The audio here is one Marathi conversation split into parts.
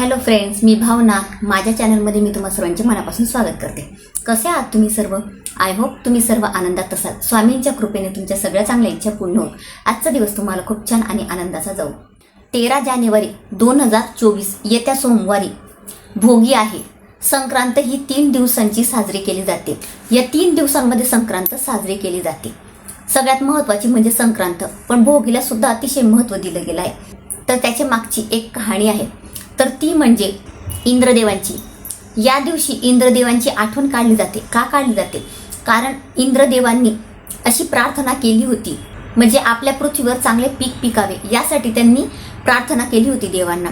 हॅलो फ्रेंड्स मी भावना. माझ्या चॅनलमध्ये मी तुम्हा सर्वांचे मनापासून स्वागत करते. कसे आहात तुम्ही सर्व? आय होप तुम्ही सर्व आनंदात असाल. स्वामींच्या कृपेने तुमच्या सगळ्या चांगल्या इच्छा पूर्ण होत. आजचा दिवस तुम्हाला खूप छान आणि आनंदाचा जाऊ. तेरा जानेवारी दोन हजार चोवीस येत्या सोमवारी भोगी आहे. संक्रांत ही तीन दिवसांची साजरी केली जाते. या तीन दिवसांमध्ये संक्रांत साजरी केली जाते. सगळ्यात महत्त्वाची म्हणजे संक्रांत. पण भोगीला सुद्धा अतिशय महत्त्व दिलं गेलं आहे. तर त्याच्या मागची एक कहाणी आहे. तर ती म्हणजे इंद्रदेवांची. या दिवशी इंद्रदेवांची आठवण काढली जाते. का काढली जाते? कारण इंद्रदेवांनी अशी प्रार्थना केली होती. म्हणजे आपल्या पृथ्वीवर चांगले पीक पिकावे यासाठी त्यांनी प्रार्थना केली होती देवांना.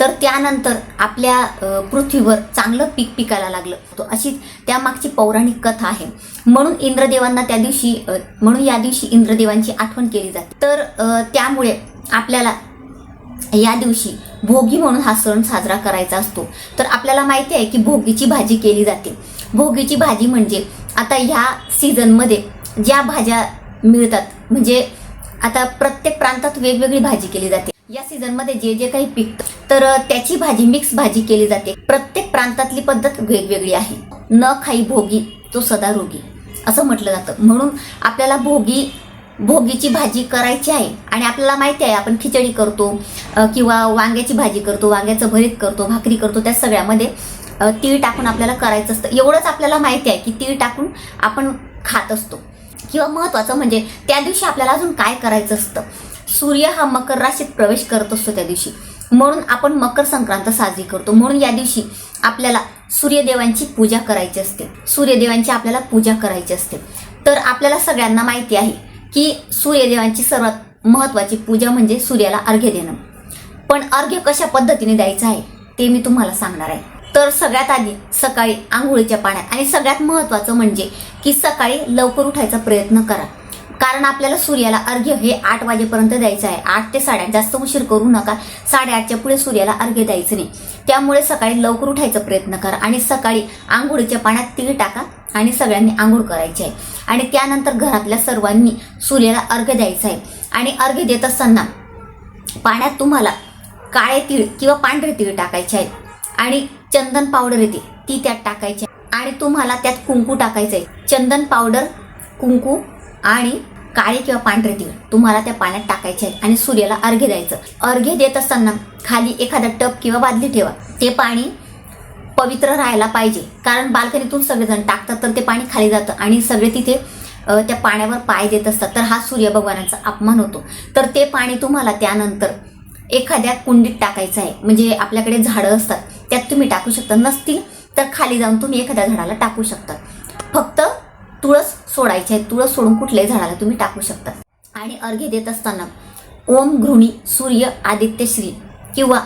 तर त्यानंतर आपल्या पृथ्वीवर चांगलं पीक पिकायला लागलं. तो अशी त्यामागची पौराणिक कथा आहे. म्हणून इंद्रदेवांना त्या दिवशी म्हणून या दिवशी इंद्रदेवांची आठवण केली जाते. तर त्यामुळे आपल्याला या दिवशी भोगी म्हणून हा सण साजरा करायचा असतो. तर आपल्याला माहिती आहे की भोगीची भाजी केली जाते. भोगीची भाजी म्हणजे आता ह्या सीझनमध्ये ज्या भाज्या मिळतात म्हणजे आता प्रत्येक प्रांतात वेगवेगळी भाजी केली जाते. या सीझनमध्ये जे जे काही पिकतं तर त्याची भाजी मिक्स भाजी केली जाते. प्रत्येक प्रांतातली पद्धत वेगवेगळी आहे. न खाई भोगी तो सदा रोगी. असं म्हटलं जातं. म्हणून आपल्याला भोगी भोगीची भाजी करायची आहे आणि आपल्याला माहिती आहे आपण खिचडी करतो किंवा वांग्याची भाजी करतो वांग्याचं भरीत करतो भाकरी करतो त्या सगळ्यामध्ये तीळ टाकून आपल्याला करायचं असतं. एवढंच आपल्याला माहिती आहे की तीळ टाकून आपण खात असतो. किंवा महत्त्वाचं म्हणजे त्या दिवशी आपल्याला अजून काय करायचं असतं? सूर्य हा मकर राशीत प्रवेश करत असतो त्या दिवशी. म्हणून आपण मकर संक्रांत साजरी करतो. म्हणून या दिवशी आपल्याला सूर्यदेवांची पूजा करायची असते. सूर्यदेवांची आपल्याला पूजा करायची असते. तर आपल्याला सगळ्यांना माहिती आहे की सूर्यदेवांची सर्वात महत्त्वाची पूजा म्हणजे सूर्याला अर्घ्य देणं. पण अर्घ्य कशा पद्धतीने द्यायचं आहे ते मी तुम्हाला सांगणार आहे. तर सगळ्यात आधी सकाळी आंघोळीच्या पाण्यात आणि सगळ्यात महत्त्वाचं म्हणजे की सकाळी लवकर उठायचा प्रयत्न करा. कारण आपल्याला सूर्याला अर्घ्य हे आठ वाजेपर्यंत द्यायचं आहे. आठ ते साडेआठ जास्त उशीर करू नका. साडेआठच्या पुढे सूर्याला अर्घ्य द्यायचं नाही. त्यामुळे सकाळी लवकर उठायचा प्रयत्न करा आणि सकाळी आंघोळीच्या पाण्यात तीळ टाका आणि सगळ्यांनी आंघोळ करायची आहे. आणि त्यानंतर घरातल्या सर्वांनी सूर्याला अर्घ्य द्यायचं आहे. आणि अर्घ्य देत असताना पाण्यात तुम्हाला काळे तीळ किंवा पांढरे तीळ टाकायचे आहेत. आणि चंदन पावडर येते ती त्यात टाकायची. आहे. आणि तुम्हाला त्यात कुंकू टाकायचं आहे चंदन पावडर कुंकू आणि काळे किंवा पांढरे तीळ तुम्हाला त्या पाण्यात टाकायचे आहेत. आणि सूर्याला अर्घ्य द्यायचं. अर्घ्य देत असताना खाली एखादा टप किंवा बादली ठेवा. ते पाणी पवित्र राहायला पाहिजे. कारण बाल्कनीतून सगळेजण टाकतात तर ते पाणी खाली जातं. आणि सगळे तिथे त्या पाण्यावर पाय देत असतात. तर हा सूर्य भगवानाचा अपमान होतो. तर ते पाणी तुम्हाला त्यानंतर एखाद्या कुंडीत टाकायचं आहे. म्हणजे आपल्याकडे झाडं असतात त्यात तुम्ही टाकू शकता. नसतील तर खाली जाऊन तुम्ही एखाद्या झाडाला टाकू शकता. फक्त तुळस सोडायची आहे. तुळस सोडून कुठल्याही झाडाला तुम्ही टाकू शकता. आणि अर्घ्य देत असताना ओम घृणी सूर्य आदित्य श्री किंवा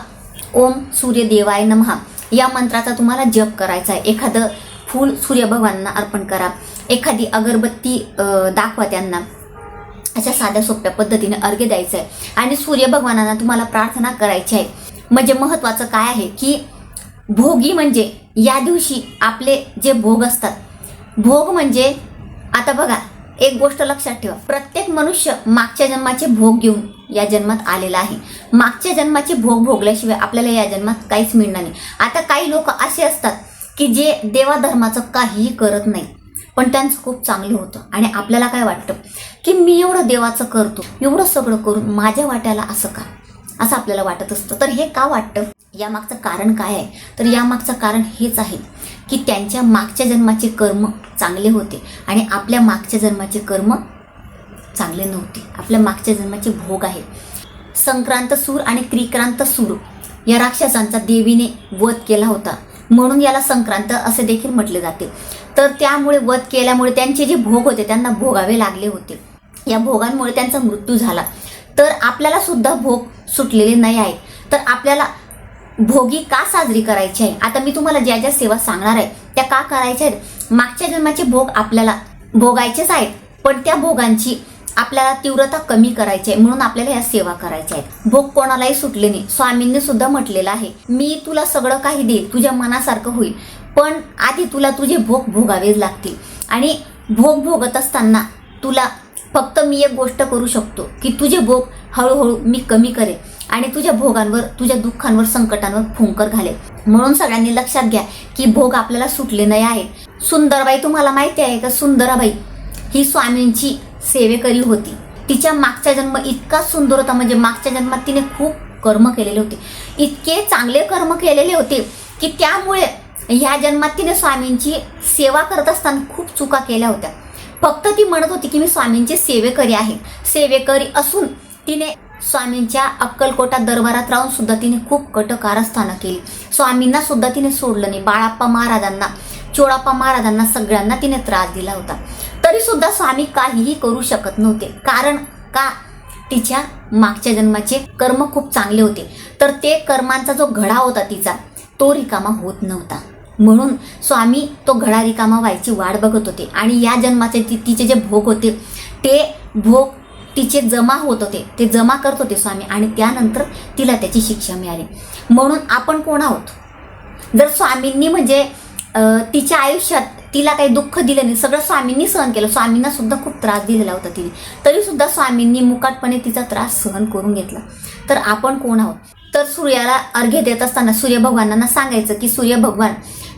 ओम सूर्य देवाय नमहा या मंत्राचा तुम्हाला जप करायचा आहे. एखादं फूल सूर्य भगवानांना अर्पण करा. एखादी अगरबत्ती दाखवा त्यांना. अशा साध्या सोप्या पद्धतीने अर्घ्य द्यायचं आहे आणि सूर्य भगवानांना तुम्हाला प्रार्थना करायची आहे. म्हणजे महत्त्वाचं काय आहे की भोगी म्हणजे या दिवशी आपले जे भोग असतात. भोग म्हणजे आता बघा एक गोष्ट लक्षात ठेवा. प्रत्येक मनुष्य मागच्या जन्माचे भोग घेऊन या जन्मात आलेला आहे. मागच्या जन्माचे भोग भोगल्याशिवाय आपल्याला या जन्मात काहीच मिळणार नाही. आता काही लोक असे असतात की जे देवाधर्माचं काहीही करत नाही पण त्यांचं खूप चांगलं होतं. आणि आपल्याला काय वाटतं? की मी एवढं देवाचं करतो एवढं सगळं करून माझ्या वाट्याला असं का? असं आपल्याला वाटत असतं. तर हे का वाटतं? यामागचं कारण काय आहे? तर यामागचं कारण हेच आहे की त्यांच्या मागच्या जन्माचे कर्म चांगले होते आणि आपल्या मागच्या जन्माचे कर्म चांगले नव्हते. आपल्या मागच्या जन्माचे भोग आहेत. संक्रांत सूर आणि क्रिक्रांत सूर या राक्षसांचा देवीने वध केला होता. म्हणून याला संक्रांत असे देखील म्हटले जाते. तर त्यामुळे वध केल्यामुळे त्यांचे जे भोग होते त्यांना भोगावे लागले होते. या भोगांमुळे त्यांचा मृत्यू झाला. तर आपल्याला सुद्धा भोग सुटलेले नाही आहेत. तर आपल्याला भोगी का साजरी करायची आहे आता मी तुम्हाला ज्या ज्या सेवा सांगणार आहे त्या का करायच्या आहेत? मागच्या जन्माचे भोग आपल्याला भोगायचेच आहेत पण त्या भोगांची आपल्याला तीव्रता कमी करायची आहे. म्हणून आपल्याला या सेवा करायच्या आहेत. भोग कोणालाही सुटले नाही. स्वामींनी सुद्धा म्हटलेलं आहे मी तुला सगळं काही देईल. तुझ्या मनासारखं होईल. पण आधी तुला तुझे भोग भोगावेच लागतील. आणि भोग भोगत असताना तुला फक्त मी एक गोष्ट करू शकतो की तुझे भोग हळूहळू मी कमी करेन आणि तुझ्या भोगांवर तुझ्या दुःखांवर संकटांवर फुंकर घालेल म्हणून सगळ्यांनी लक्षात घ्या की भोग आपल्याला सुटले नाही आहेत. सुंदरबाई तुम्हाला माहिती आहे का? सुंदराबाई ही स्वामींची सेवेकरी होती. तिच्या मागचा जन्म इतका सुंदर होता म्हणजे मागच्या जन्मात तिने खूप कर्म केलेले होते. इतके चांगले कर्म केलेले होते की त्यामुळे ह्या जन्मात तिने स्वामींची सेवा करत असताना खूप चुका केल्या होत्या. फक्त ती म्हणत होती की मी स्वामींची सेवेकरी आहे. सेवेकरी असून तिने स्वामींच्या अक्कलकोटा दरबारात राहून सुद्धा तिने खूप कट कारस्थानं केली. स्वामींना सुद्धा तिने सोडलं नाही. बाळाप्पा महाराजांना चोळाप्पा महाराजांना सगळ्यांना तिने त्रास दिला होता. तरी सुद्धा स्वामी काहीही करू शकत नव्हते. कारण का? तिच्या मागच्या जन्माचे कर्म खूप चांगले होते. तर ते कर्मांचा जो घडा होता तिचा तो रिकामा होत नव्हता. म्हणून स्वामी तो घडा रिकामा व्हायची वाट बघत होते. आणि या जन्माचे ति तिचे जे भोग होते ते भोग तिचे जमा होत होते. ते जमा करत होते स्वामी आणि त्यानंतर तिला त्याची शिक्षा मिळाली. म्हणून आपण कोण आहोत? जर स्वामींनी म्हणजे तिच्या आयुष्यात तिला काही दुःख दिलं नाही सगळं स्वामींनी सहन केलं स्वामींना सुद्धा खूप त्रास दिलेला होता तिने तरी सुद्धा स्वामींनी मुकाटपणे तिचा त्रास सहन करून घेतला. तर आपण कोण आहोत? तर सूर्याला अर्घ्य देत असताना सूर्य भगवानांना सांगायचं की सूर्य भगवान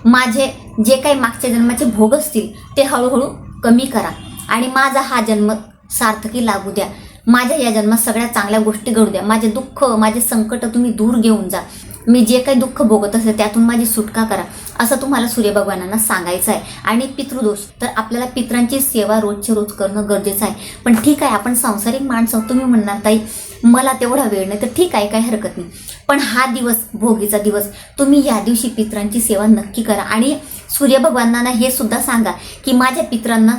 माझे जे काही मागच्या जन्माचे भोग असतील ते हळूहळू कमी करा. आणि माझा हा जन्म सार्थकी लागू द्या. माझ्या या जन्मात सगळ्या चांगल्या गोष्टी घडू द्या. माझे दुःख माझे संकट तुम्ही दूर घेऊन जा. मी जे काही दुःख भोगत असेल त्यातून माझी सुटका करा. असं तुम्हाला सूर्यभगवानांना सांगायचं आहे. आणि पितृदोष तर आपल्याला पित्रांची सेवा रोजच्या रोज करणं गरजेचं आहे. पण ठीक आहे आपण सांसारिक माणसं आहोत. तुम्ही म्हणणार ताई मला तेवढा वेळ नाही तर ठीक आहे काही हरकत नाही. पण हा दिवस भोगीचा दिवस तुम्ही या दिवशी पित्रांची सेवा नक्की करा. आणि सूर्यभगवानांना हे सुद्धा सांगा की माझ्या पित्रांना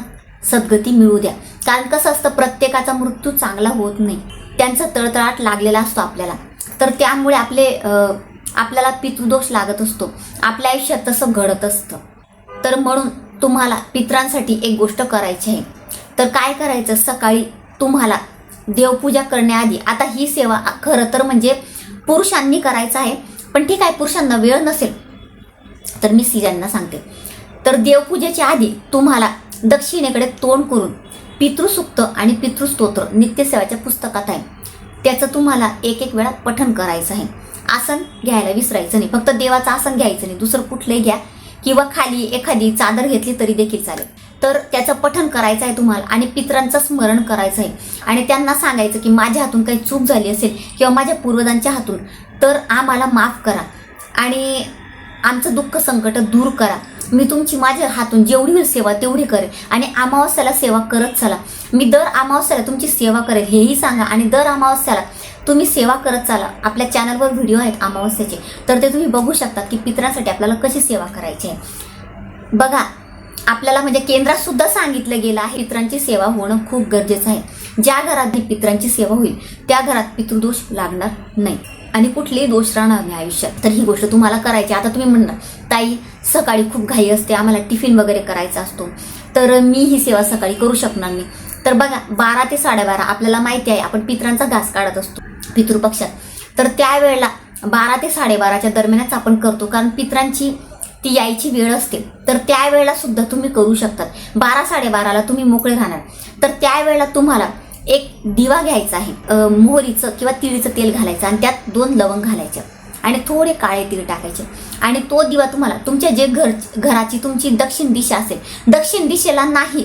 सद्गती मिळू द्या. कारण कसं असतं प्रत्येकाचा मृत्यू चांगला होत नाही. त्यांचा तळतळाट लागलेला असतो आपल्याला. तर त्यामुळे आपले आपल्याला पितृदोष लागत असतो. आपल्या आयुष्यात तसं घडत असतं. तर म्हणून तुम्हाला पित्रांसाठी एक गोष्ट करायची आहे. तर काय करायचं? सकाळी तुम्हाला देवपूजा करण्याआधी आता ही सेवा खरं तर म्हणजे पुरुषांनी करायचं आहे पण ठीक आहे पुरुषांना वेळ नसेल. तर मी स्त्रियांना सांगते. तर देवपूजेच्या आधी तुम्हाला दक्षिणेकडे तोंड करून पितृसुक्त आणि पितृस्तोत्र नित्यसेवाच्या पुस्तकात आहे. त्याचं तुम्हाला एक एक वेळा पठण करायचं आहे. आसन घ्यायला विसरायचं नाही. फक्त देवाचं आसन घ्यायचं नाही. दुसरं कुठलंही घ्या. किंवा खाली एखादी चादर घेतली तरी देखील चालेल. तर त्याचं पठण करायचं आहे तुम्हाला आणि पित्रांचं स्मरण करायचं आहे. आणि त्यांना सांगायचं की माझ्या हातून काही चूक झाली असेल किंवा माझ्या पूर्वजांच्या हातून तर आम्हाला माफ करा. आणि आमचं दुःख संकट दूर करा. मी तुमची माझ्या हातून जेवढी होईल सेवा तेवढी करेन. आणि अमावस्याला सेवा करत चला. मी दर अमावस्याला तुमची सेवा करेल हेही सांगा. आणि दर अमावस्याला तुम्ही सेवा करत चाला. आपल्या चॅनलवर व्हिडिओ आहेत अमावस्याचे. तर ते तुम्ही बघू शकता की पित्रांसाठी आपल्याला कशी सेवा करायची आहे. बघा आपल्याला म्हणजे केंद्रात सुद्धा सांगितलं गेलं आहे पित्रांची सेवा होणं खूप गरजेचं आहे. ज्या घरात ही पित्रांची सेवा होईल त्या घरात पितृदोष लागणार नाही. आणि कुठलेही दोष राहणार नाही आयुष्यात. तर ही गोष्ट तुम्हाला करायची आता तुम्ही म्हणणार ताई सकाळी खूप घाई असते आम्हाला टिफिन वगैरे करायचा असतो. तर मी ही सेवा सकाळी करू शकणार नाही. तर बघा बारा ते साडेबारा आपल्याला माहिती आहे आपण पित्रांचा घास काढत असतो पितृपक्षात. तर त्यावेळेला बारा ते साडेबाराच्या दरम्यानच आपण करतो कारण पित्रांची ती यायची वेळ असते. तर त्यावेळेला सुद्धा तुम्ही करू शकतात. बारा साडेबाराला तुम्ही मोकळे राहणार. तर त्यावेळेला तुम्हाला एक दिवा घ्यायचा आहे मोहरीचं किंवा तिळीचं तेल घालायचं आणि त्यात दोन लवंग घालायचं. आणि थोडे काळे तीळ टाकायचे. आणि तो दिवा तुम्हाला तुमच्या जे घर घराची तुमची दक्षिण दिशा असेल दक्षिण दिशेला नाही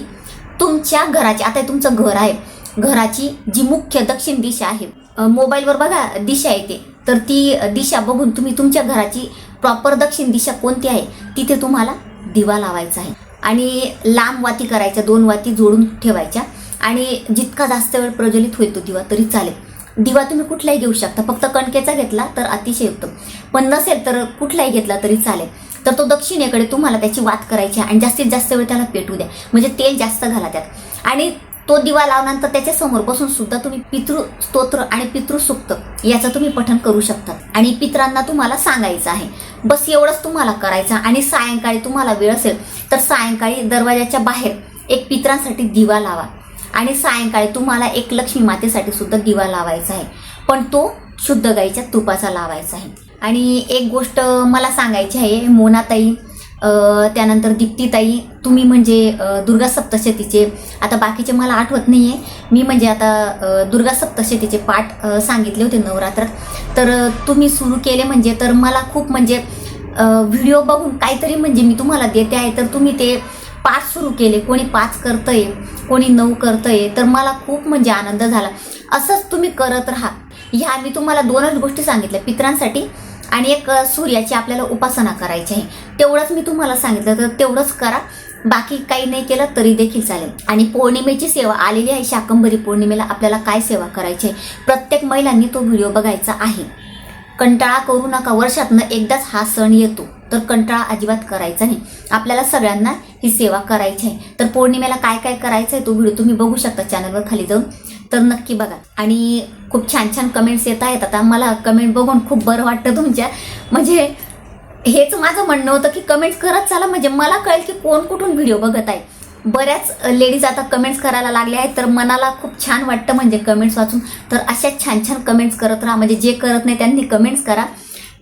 तुमच्या घराची आता तुमचं घर आहे. घराची जी मुख्य दक्षिण दिशा आहे मोबाईलवर बघा दिशा येते. तर ती दिशा बघून तुम्ही तुमच्या घराची प्रॉपर दक्षिण दिशा कोणती आहे तिथे तुम्हाला दिवा लावायचा आहे. आणि लांब वाती करायच्या दोन वाती जोडून ठेवायच्या. आणि जितका जास्त वेळ प्रज्वलित होईल तो दिवा तरी चालेल. दिवा तुम्ही कुठलाही घेऊ शकता. फक्त कणकेचा घेतला तर अतिशय उत्तम पण नसेल तर कुठलाही घेतला तरी चालेल. तर तो दक्षिणेकडे तुम्हाला त्याची वात करायची आहे आणि जास्तीत जास्त वेळ त्याला पेटू द्या. म्हणजे तेल जास्त घाला त्यात. आणि तो दिवा लावल्यानंतर त्याच्यासमोर बसून सुद्धा तुम्ही पितृ स्तोत्र आणि पितृसुक्त याचं तुम्ही पठण करू शकता आणि पित्रांना तुम्हाला सांगायचं आहे. बस एवढंच तुम्हाला करायचं आणि सायंकाळी तुम्हाला वेळ असेल तर सायंकाळी दरवाजाच्या बाहेर एक पित्रांसाठी दिवा लावा. आणि सायंकाळी तुम्हाला एक लक्ष्मी मातेसाठी सुद्धा दिवा लावायचा आहे. पण तो शुद्ध गाईच्या तुपाचा लावायचा आहे. आणि एक गोष्ट मला सांगायची आहे मोनाताई त्यानंतर दीप्तीताई तुम्ही म्हणजे दुर्गा सप्तशतीचे आता बाकीचे मला आठवत नाही आहे मी म्हणजे आता दुर्गा सप्तशतीचे पाठ सांगितले होते नवरात्रात. तर तुम्ही सुरू केले म्हणजे तर मला खूप म्हणजे व्हिडिओ बघून काहीतरी म्हणजे मी तुम्हाला देते आहे. तर तुम्ही ते पाच सुरू केले कोणी पाच करतंय कोणी नऊ करतंय तर मला खूप म्हणजे आनंद झाला. असंच तुम्ही करत राहा. ह्या मी तुम्हाला दोनच गोष्टी सांगितल्या पित्रांसाठी आणि एक सूर्याची आपल्याला उपासना करायची आहे. तेवढंच मी तुम्हाला सांगितलं तर तेवढंच करा. बाकी काही नाही केलं तरी देखील चालेल. आणि पौर्णिमेची सेवा आलेली आहे शाकंभरी पौर्णिमेला आपल्याला काय सेवा करायची आहे? प्रत्येक महिलांनी तो व्हिडिओ बघायचा आहे. कंटाळा करू नका वर्षातनं एकदाच हा सण येतो. तर कंटाळा अजिबात करायचा नाही. आपल्याला सगळ्यांना ही सेवा करायची आहे. तर पौर्णिमेला काय काय करायचं आहे तो व्हिडिओ तुम्ही बघू शकता चॅनलवर खाली जाऊन. तर नक्की बघा. आणि खूप छान छान कमेंट्स येत आहेत. आता मला कमेंट बघून खूप बरं वाटतं तुमच्या. म्हणजे हेच माझं म्हणणं होतं की कमेंट्स करत चला. म्हणजे मला कळेल की कोण कुठून व्हिडिओ बघत आहे. बऱ्याच लेडीज आता कमेंट्स करायला लागल्या आहेत. तर मनाला खूप छान वाटतं म्हणजे कमेंट्स वाचून. तर अशाच छान छान कमेंट्स करत राहा. म्हणजे जे करत नाही त्यांनी कमेंट्स करा.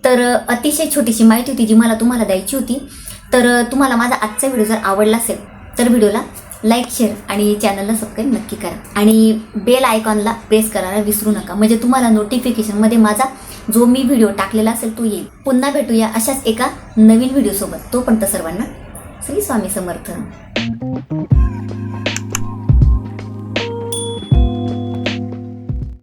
तर अतिशय छोटीशी माहिती होती जी मला तुम्हाला द्यायची होती. तर तुम्हाला माझा आजचा व्हिडिओ जर आवडला असेल तर व्हिडिओला लाईक शेअर आणि चॅनलला सबस्क्राईब नक्की करा. आणि बेल आयकॉनला प्रेस करायला विसरू नका. म्हणजे तुम्हाला नोटिफिकेशनमध्ये माझा जो मी व्हिडिओ टाकलेला असेल तो येईल. पुन्हा भेटूया अशाच एका नवीन व्हिडिओसोबत. तोपर्यंत सर्वांना श्री स्वामी समर्थ.